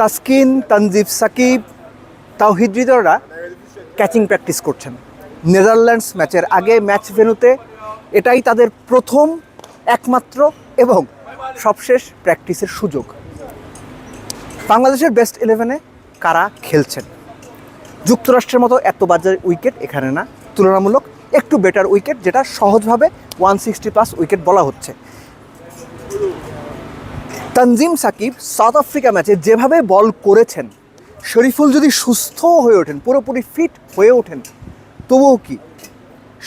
তাসকিন, তানজিব সাকিব, তাওহিদ হৃদয়রা catching practice করছেন। Netherlands ম্যাচের আগে ম্যাচ ভেন্যুতে এটাই তাদের প্রথম, একমাত্র এবং সবশেষ প্র্যাকটিসের সুযোগ। বাংলাদেশের বেস্ট ইলেভেনে কারা খেলছেন? যুক্তরাষ্ট্রের মতো এত বাজার উইকেট এখানে না। তুলনামূলক একটু বেটার উইকেট যেটা সহজভাবে ওয়ান সিক্সটি প্লাস উইকেট বলা হচ্ছে। তানজিম সাকিব সাউথ আফ্রিকা ম্যাচে যেভাবে বল করেছেন, শরীফুল যদি সুস্থ হয়ে ওঠেন, পুরোপুরি ফিট হয়ে ওঠেন, তবুও কি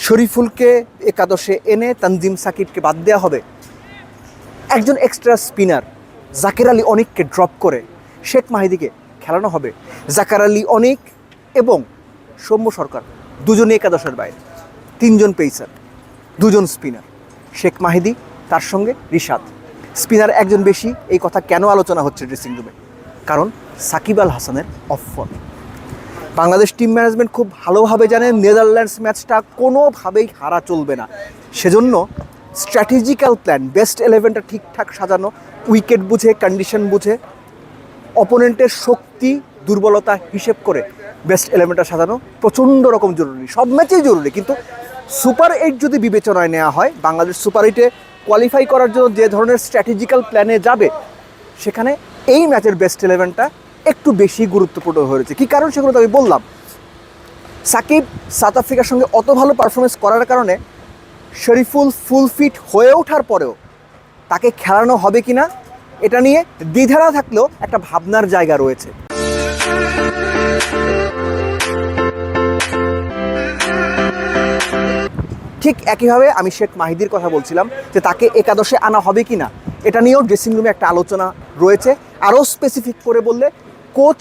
শরীফুলকে একাদশে এনে তানজিম সাকিবকে বাদ দেওয়া হবে? একজন এক্সট্রা স্পিনার জাকের আলী অনিককে ড্রপ করে শেখ মাহিদিকে খেলানো হবে। জাকার আলী অনিক এবং সৌম্য সরকার দুজনে একাদশের বাইরে। তিনজন পেসার দুজন স্পিনার শেখ মাহিদি, তার সঙ্গে রিশাদ। স্পিনার একজন বেশি, এই কথা কেন আলোচনা হচ্ছে ড্রেসিং রুমে কারণ সাকিব আল হাসানের অফ বাংলাদেশ টিম ম্যানেজমেন্ট খুব ভালোভাবে জানে নেদারল্যান্ডস ম্যাচটা কোনোভাবেই হারা চলবে না। সেজন্য স্ট্র্যাটেজিক্যাল প্ল্যান বেস্ট ইলেভেনটা ঠিকঠাক সাজানো উইকেট বুঝে কন্ডিশন বুঝে অপোনেন্টের শক্তি, দুর্বলতা হিসেব করে বেস্ট ইলেভেনটা সাজানো প্রচণ্ড রকম জরুরি। সব ম্যাচেই জরুরি, কিন্তু সুপার এইট যদি বিবেচনায় নেওয়া হয়, বাংলাদেশ সুপার এইটে কোয়ালিফাই করার জন্য যে ধরনের স্ট্র্যাটেজিক্যাল প্ল্যানে যাবে, সেখানে এই ম্যাচের বেস্ট ইলেভেনটা একটু বেশি গুরুত্বপূর্ণ হয়েছে কী কারণ? সেগুলো তো আমি বললাম। সাকিব সাউথ আফ্রিকার সঙ্গে অত ভালো পারফরমেন্স করার কারণে শরীফুল ফুল ফিট হয়ে ওঠার পরেও তাকে খেলানো হবে কি না এটা নিয়ে দ্বিধারা থাকলেও একটা ভাবনার জায়গা রয়েছে। ঠিক একইভাবে আমি শেখ মাহিদির কথা বলছিলাম যে তাকে একাদশে আনা হবে কি না, এটা নিয়েও ড্রেসিং রুমে একটা আলোচনা রয়েছে। আরও স্পেসিফিক করে বললে কোচ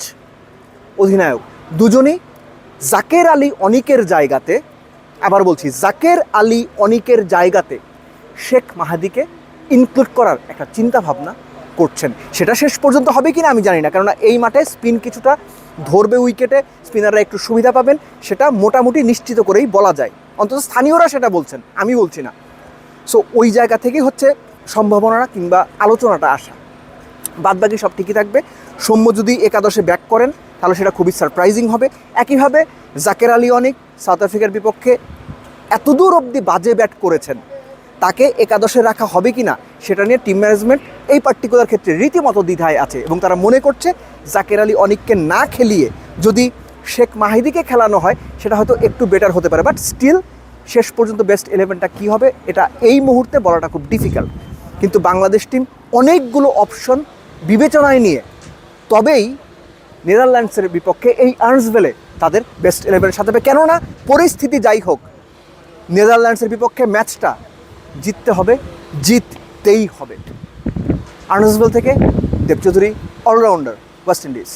অধিনায়ক দুজনই জাকের আলী অনিকের জায়গাতে, আবার বলছি জাকের আলী অনিকের জায়গাতে শেখ মাহাদিকে ইনক্লুড করার একটা চিন্তা ভাবনা করছেন। সেটা শেষ পর্যন্ত হবে কি না আমি জানি না, কেননা এই মাঠে স্পিন কিছুটা ধরবে উইকেটে স্পিনাররা একটু সুবিধা পাবেন, সেটা মোটামুটি নিশ্চিত করেই বলা যায়। অন্তত স্থানীয়রা সেটা বলছেন, আমি বলছি না। সো ওই জায়গা থেকেই হচ্ছে সম্ভাবনাটা কিংবা আলোচনাটা আসা। বাদবাকি সব ঠিকই থাকবে। সৌম্য যদি একাদশে ব্যাক করেন, তাহলে সেটা খুবই সারপ্রাইজিং হবে। একইভাবে জাকের আলী অনেক সাউথ আফ্রিকার বিপক্ষে এতদূর অবধি বাজে ব্যাট করেছেন। তাকে একাদশে রাখা হবে কি না সেটা নিয়ে টিম ম্যানেজমেন্ট এই পার্টিকুলার ক্ষেত্রে রীতিমতো দ্বিধায় আছে এবং তারা মনে করছে জাকের আলী অনিককে না খেলিয়ে যদি শেখ মাহিদিকে খেলানো হয়, সেটা হয়তো একটু বেটার হতে পারে। বাট স্টিল শেষ পর্যন্ত বেস্ট ইলেভেনটা কী হবে? এটা এই মুহূর্তে বলাটা খুব ডিফিকাল্ট কিন্তু বাংলাদেশ টিম অনেকগুলো অপশন বিবেচনায় নিয়ে, তবেই নেদারল্যান্ডসের বিপক্ষে এই আর্নসভেলে তাদের বেস্ট ইলেভেন সাজাবে কেননা, পরিস্থিতি যাই হোক, নেদারল্যান্ডসের বিপক্ষে ম্যাচটা জিততে হবে, জিততেই হবে। আর্নসভেল থেকে দেবচৌধুরী অলরাউন্ডার ওয়েস্ট ইন্ডিজ